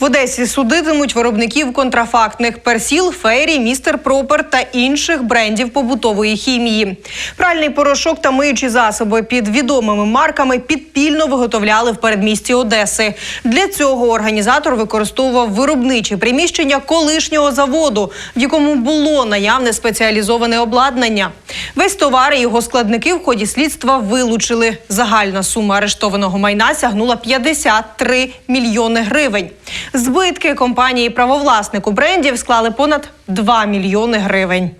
В Одесі судитимуть виробників контрафактних персіл, фейрі, містер Пропер та інших брендів побутової хімії. Пральний порошок та миючі засоби під відомими марками підпільно виготовляли в передмісті Одеси. Для цього організатор використовував виробничі приміщення колишнього заводу, в якому було наявне спеціалізоване обладнання. Весь товар і його складники в ході слідства вилучили. Загальна сума арештованого майна сягнула 53 мільйони гривень. Збитки компанії правовласнику брендів склали понад 2 мільйони гривень.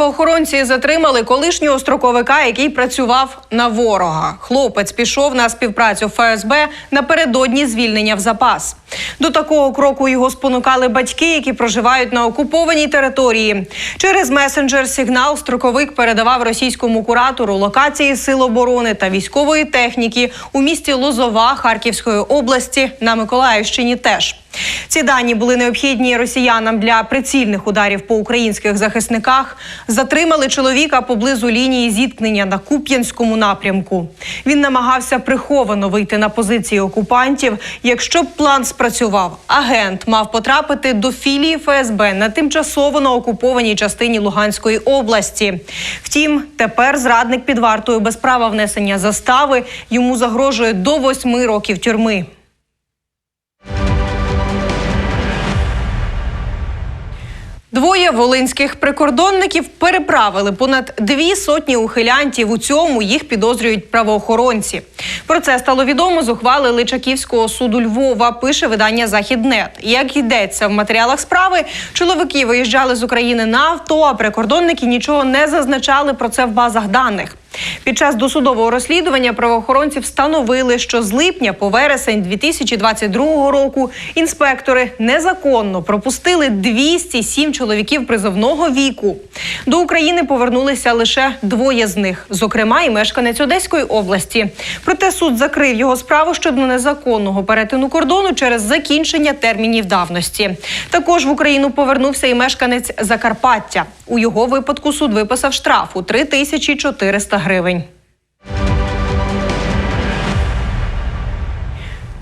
Правоохоронці затримали колишнього строковика, який працював на ворога. Хлопець пішов на співпрацю ФСБ напередодні звільнення в запас. До такого кроку його спонукали батьки, які проживають на окупованій території. Через месенджер сигнал строковик передавав російському куратору локації сил оборони та військової техніки у місті Лозова Харківської області на Миколаївщині. Теж ці дані були необхідні росіянам для прицільних ударів по українських захисниках. Затримали чоловіка поблизу лінії зіткнення на Куп'янському напрямку. Він намагався приховано вийти на позиції окупантів. Якщо б план спрацював, агент мав потрапити до філії ФСБ на тимчасово на окупованій частині Луганської області. Втім, тепер зрадник під вартою без права внесення застави йому загрожує до восьми років тюрми. Двоє волинських прикордонників переправили понад дві сотні ухилянтів. У цьому їх підозрюють правоохоронці. Про це стало відомо з ухвали Личаківського суду Львова. Пише видання Західнет. Як йдеться в матеріалах справи, чоловіки виїжджали з України на авто, а прикордонники нічого не зазначали про це в базах даних. Під час досудового розслідування правоохоронці встановили, що з липня по вересень 2022 року інспектори незаконно пропустили 207 чоловіків призовного віку. До України повернулися лише двоє з них, зокрема і мешканець Одеської області. Проте суд закрив його справу щодо незаконного перетину кордону через закінчення термінів давності. Також в Україну повернувся і мешканець Закарпаття. У його випадку суд виписав штраф у 3400 гривень.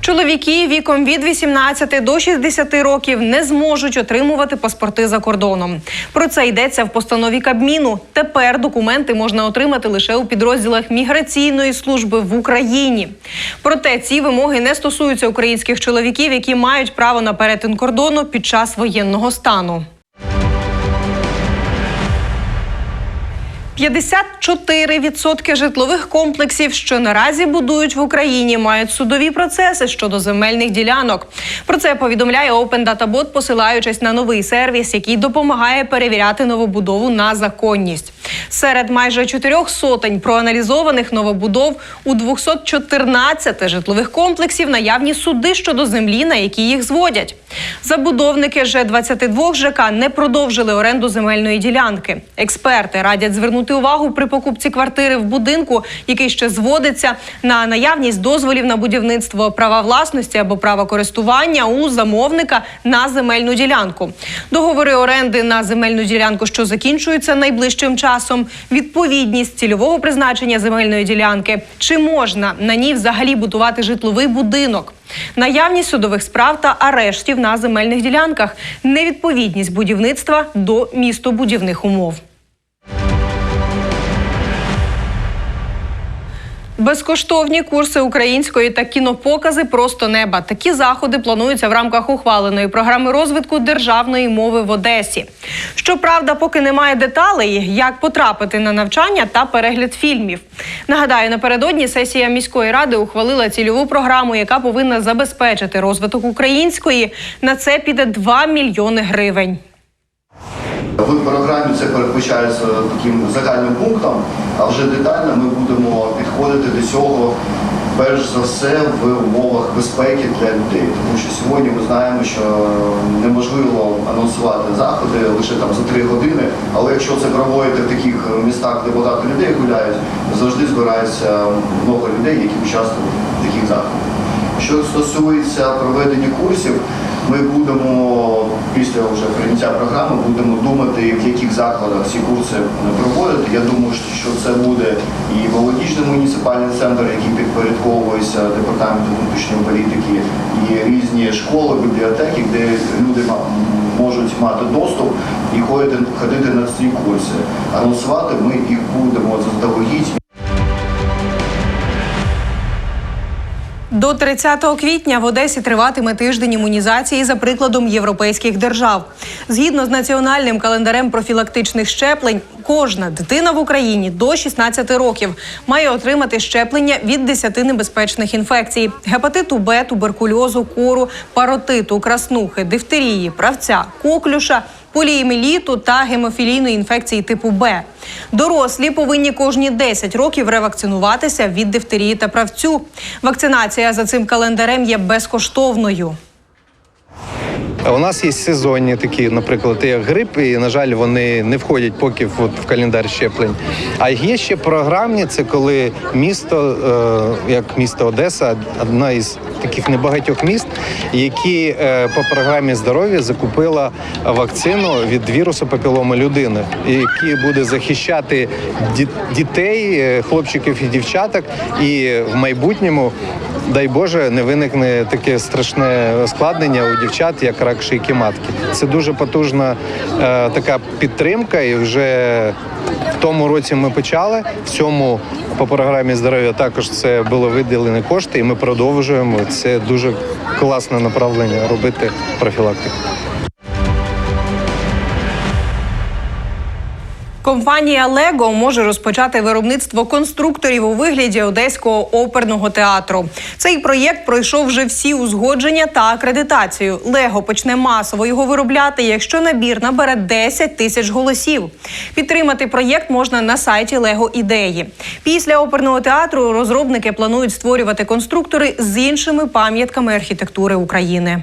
Чоловіки віком від 18 до 60 років не зможуть отримувати паспорти за кордоном. Про це йдеться в постанові Кабміну. Тепер документи можна отримати лише у підрозділах міграційної служби в Україні. Проте ці вимоги не стосуються українських чоловіків, які мають право на перетин кордону під час воєнного стану. 54% житлових комплексів, що наразі будують в Україні, мають судові процеси щодо земельних ділянок. Про це повідомляє Open Data Bot, посилаючись на новий сервіс, який допомагає перевіряти новобудову на законність. Серед майже чотирьох сотень проаналізованих новобудов у 214 житлових комплексів наявні суди щодо землі, на які їх зводять. Забудовники ж 22 ЖК не продовжили оренду земельної ділянки. Експерти радять звернути увагу при покупці квартири в будинку, який ще зводиться на наявність дозволів на будівництво права власності або права користування у замовника на земельну ділянку. Договори оренди на земельну ділянку, що закінчуються найближчим часом, відповідність цільового призначення земельної ділянки, чи можна на ній взагалі будувати житловий будинок. Наявність судових справ та арештів на земельних ділянках, невідповідність будівництва до містобудівних умов. Безкоштовні курси української та кінопокази просто неба. Такі заходи плануються в рамках ухваленої програми розвитку державної мови в Одесі. Щоправда, поки немає деталей, як потрапити на навчання та перегляд фільмів. Нагадаю, напередодні сесія міської ради ухвалила цільову програму, яка повинна забезпечити розвиток української. На це піде 2 мільйони гривень. В програмі це передбачається таким загальним пунктом, а вже детально ми будемо підходити до цього перш за все в умовах безпеки для людей. Тому що сьогодні ми знаємо, що неможливо анонсувати заходи лише там за три години, але якщо це проводити в таких містах, де багато людей гуляють, завжди збирається много людей, які участвують в таких заходах. Що стосується проведення курсів, Ми будемо після вже прийняття програми будемо думати, в яких закладах ці курси проводити. Я думаю, що це буде і Володічний муніципальний центр, який підпорядковується департаменту внутрішньої політики, і різні школи, бібліотеки, де люди можуть мати доступ і ходити, ходити на ці курси. Анонсувати ми їх будемо заздалегідь. До 30 квітня в Одесі триватиме тиждень імунізації за прикладом європейських держав. Згідно з національним календарем профілактичних щеплень, кожна дитина в Україні до 16 років має отримати щеплення від 10 небезпечних інфекцій: гепатиту Б, туберкульозу, кору, паротиту, краснухи, дифтерії, правця, коклюша. Поліеміліту та гемофілійної інфекції типу Б. Дорослі повинні кожні 10 років ревакцинуватися від дифтерії та правцю. Вакцинація за цим календарем є безкоштовною. У нас є сезонні такі, наприклад, як грип, і на жаль, вони не входять поки в, от, в календар щеплень. А є ще програмні, це коли місто, е, як місто Одеса, одна із таких небагатьох міст, які е, по програмі здоров'я закупила вакцину від вірусу папіломи людини, який буде захищати дітей, е, хлопчиків і дівчаток, і в майбутньому дай Боже, не виникне таке страшне ускладнення у дівчат, як рак шийки матки. Це дуже потужна е, така підтримка, і вже в тому році ми почали. В цьому по програмі здоров'я також це було виділені кошти, і ми продовжуємо. Це дуже класне направлення робити профілактику. Компанія Лего може розпочати виробництво конструкторів у вигляді одеського оперного театру. Цей проєкт пройшов вже всі узгодження та акредитацію. Лего почне масово його виробляти, якщо набір набере 10 тисяч голосів. Підтримати проєкт можна на сайті Лего ідеї. Після оперного театру розробники планують створювати конструктори з іншими пам'ятками архітектури України.